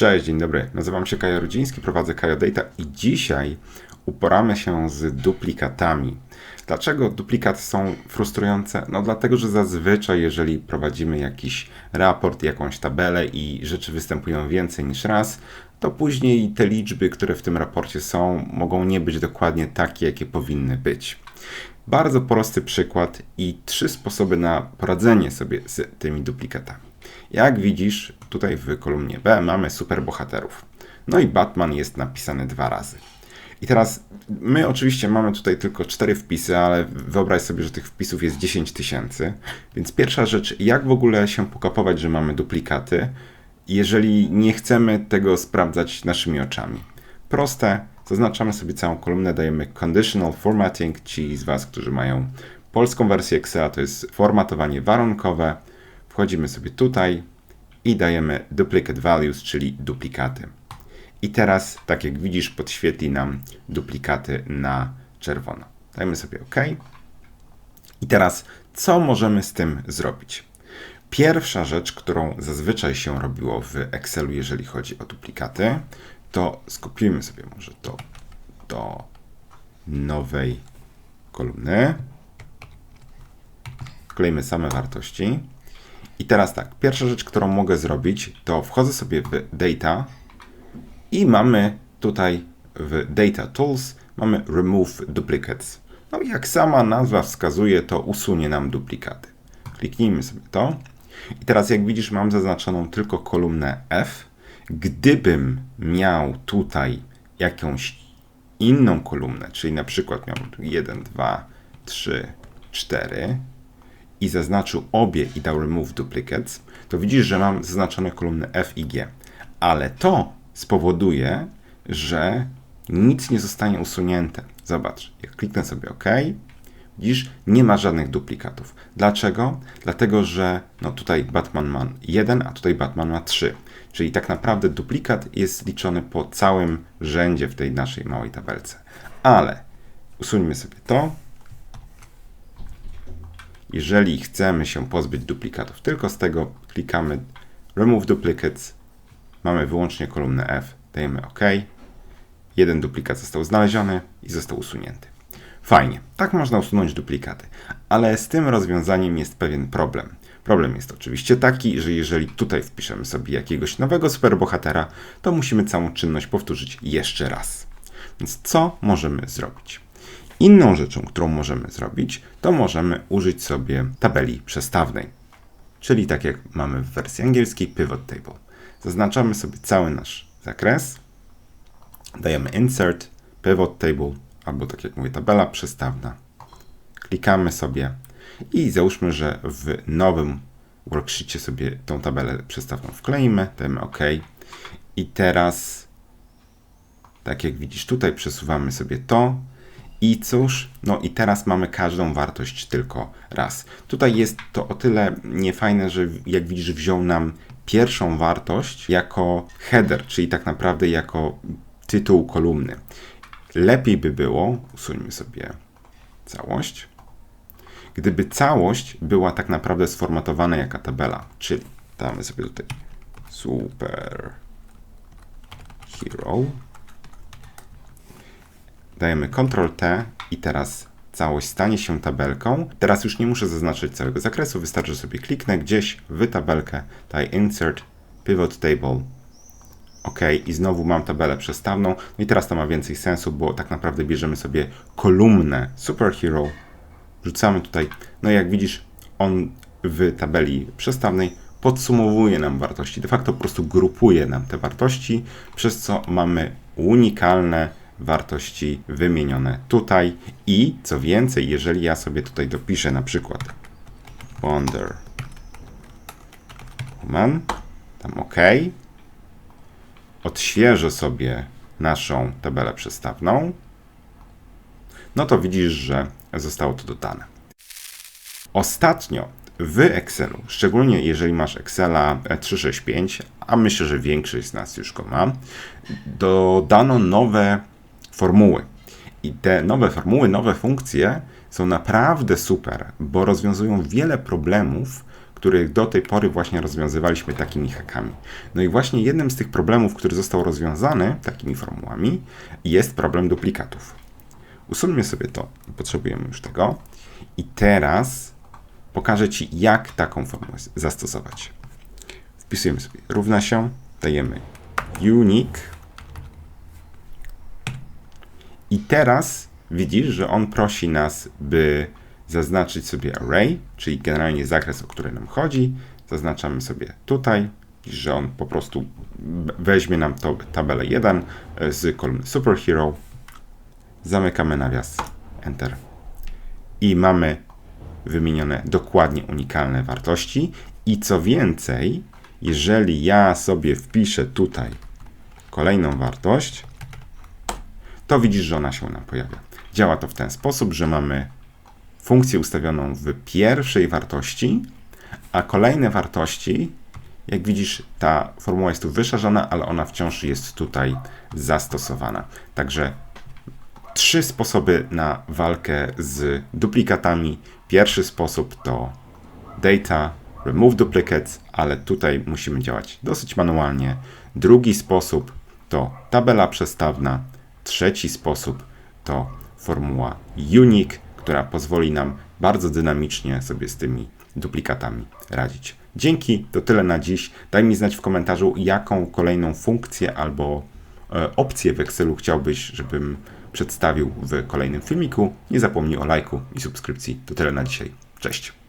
Cześć, dzień dobry. Nazywam się Kajo Rudziński, prowadzę Kajo Data i dzisiaj uporamy się z duplikatami. Dlaczego duplikaty są frustrujące? No dlatego, że zazwyczaj jeżeli prowadzimy jakiś raport, jakąś tabelę i rzeczy występują więcej niż raz, to później te liczby, które w tym raporcie są, mogą nie być dokładnie takie, jakie powinny być. Bardzo prosty przykład i trzy sposoby na poradzenie sobie z tymi duplikatami. Jak widzisz, tutaj w kolumnie B mamy superbohaterów. No i Batman jest napisany dwa razy. I teraz my oczywiście mamy tutaj tylko cztery wpisy, ale wyobraź sobie, że tych wpisów jest 10 tysięcy. Więc pierwsza rzecz, jak w ogóle się pokapować, że mamy duplikaty, jeżeli nie chcemy tego sprawdzać naszymi oczami. Proste, zaznaczamy sobie całą kolumnę, dajemy conditional formatting. Ci z Was, którzy mają polską wersję Excela, to jest formatowanie warunkowe. Wchodzimy sobie tutaj i dajemy duplicate values, czyli duplikaty. I teraz, tak jak widzisz, podświetli nam duplikaty na czerwono. Dajmy sobie OK. I teraz, co możemy z tym zrobić? Pierwsza rzecz, którą zazwyczaj się robiło w Excelu, jeżeli chodzi o duplikaty, to skopiujmy sobie może to do nowej kolumny. Wklejmy same wartości. I teraz tak, pierwsza rzecz, którą mogę zrobić, to wchodzę sobie w Data i mamy tutaj w Data Tools mamy Remove Duplicates. No i jak sama nazwa wskazuje, to usunie nam duplikaty. Kliknijmy sobie to. I teraz jak widzisz, mam zaznaczoną tylko kolumnę F. Gdybym miał tutaj jakąś inną kolumnę, czyli na przykład miałbym tu 1, 2, 3, 4, i zaznaczył obie i dał remove duplicates, to widzisz, że mam zaznaczone kolumny F i G. Ale to spowoduje, że nic nie zostanie usunięte. Zobacz, jak kliknę sobie OK, widzisz, nie ma żadnych duplikatów. Dlaczego? Dlatego, że no tutaj Batman ma 1, a tutaj Batman ma 3. Czyli tak naprawdę duplikat jest liczony po całym rzędzie w tej naszej małej tabelce. Ale usuńmy sobie to, jeżeli chcemy się pozbyć duplikatów tylko z tego, klikamy Remove Duplicates, mamy wyłącznie kolumnę F, dajemy OK. Jeden duplikat został znaleziony i został usunięty. Fajnie, tak można usunąć duplikaty, ale z tym rozwiązaniem jest pewien problem. Problem jest oczywiście taki, że jeżeli tutaj wpiszemy sobie jakiegoś nowego superbohatera, to musimy całą czynność powtórzyć jeszcze raz. Więc co możemy zrobić? Inną rzeczą, którą możemy zrobić, to możemy użyć sobie tabeli przestawnej. Czyli tak jak mamy w wersji angielskiej pivot table. Zaznaczamy sobie cały nasz zakres, dajemy insert, pivot table, albo tak jak mówię, tabela przestawna. Klikamy sobie i załóżmy, że w nowym worksheetie sobie tą tabelę przestawną wkleimy, dajemy OK. I teraz, tak jak widzisz tutaj, przesuwamy sobie to, i cóż, no i teraz mamy każdą wartość tylko raz. Tutaj jest to o tyle niefajne, że jak widzisz, wziął nam pierwszą wartość jako header, czyli tak naprawdę jako tytuł kolumny. Lepiej by było, usuńmy sobie całość, gdyby całość była tak naprawdę sformatowana jako tabela, czyli damy sobie tutaj super hero dajemy Ctrl-T i teraz całość stanie się tabelką. Teraz już nie muszę zaznaczyć całego zakresu, wystarczy sobie kliknę gdzieś w tabelkę, daj Insert, Pivot Table, OK, i znowu mam tabelę przestawną. No i teraz to ma więcej sensu, bo tak naprawdę bierzemy sobie kolumnę Superhero, wrzucamy tutaj, no i jak widzisz, on w tabeli przestawnej podsumowuje nam wartości. De facto po prostu grupuje nam te wartości, przez co mamy unikalne wartości wymienione tutaj i co więcej, jeżeli ja sobie tutaj dopiszę na przykład Wonder Woman, tam OK, odświeżę sobie naszą tabelę przestawną, no to widzisz, że zostało to dodane. Ostatnio w Excelu, szczególnie jeżeli masz Excela 365, a myślę, że większość z nas już go ma, dodano nowe formuły. I te nowe formuły, nowe funkcje są naprawdę super, bo rozwiązują wiele problemów, których do tej pory właśnie rozwiązywaliśmy takimi hakami. No i właśnie jednym z tych problemów, który został rozwiązany takimi formułami, jest problem duplikatów. Usuńmy sobie to, potrzebujemy już tego. I teraz pokażę Ci, jak taką formułę zastosować. Wpisujemy sobie równa się, dajemy unique. I teraz widzisz, że on prosi nas, by zaznaczyć sobie array, czyli generalnie zakres, o który nam chodzi. Zaznaczamy sobie tutaj, że on po prostu weźmie nam to tabelę 1 z kolumny superhero. Zamykamy nawias, enter. I mamy wymienione dokładnie unikalne wartości. I co więcej, jeżeli ja sobie wpiszę tutaj kolejną wartość, to widzisz, że ona się nam pojawia. Działa to w ten sposób, że mamy funkcję ustawioną w pierwszej wartości, a kolejne wartości, jak widzisz, ta formuła jest tu wyszarzona, ale ona wciąż jest tutaj zastosowana. Także trzy sposoby na walkę z duplikatami. Pierwszy sposób to data, remove duplicates, ale tutaj musimy działać dosyć manualnie. Drugi sposób to tabela przestawna. Trzeci sposób to formuła unique, która pozwoli nam bardzo dynamicznie sobie z tymi duplikatami radzić. Dzięki, to tyle na dziś. Daj mi znać w komentarzu, jaką kolejną funkcję albo e, opcję w Excelu chciałbyś, żebym przedstawił w kolejnym filmiku. Nie zapomnij o lajku i subskrypcji. To tyle na dzisiaj. Cześć.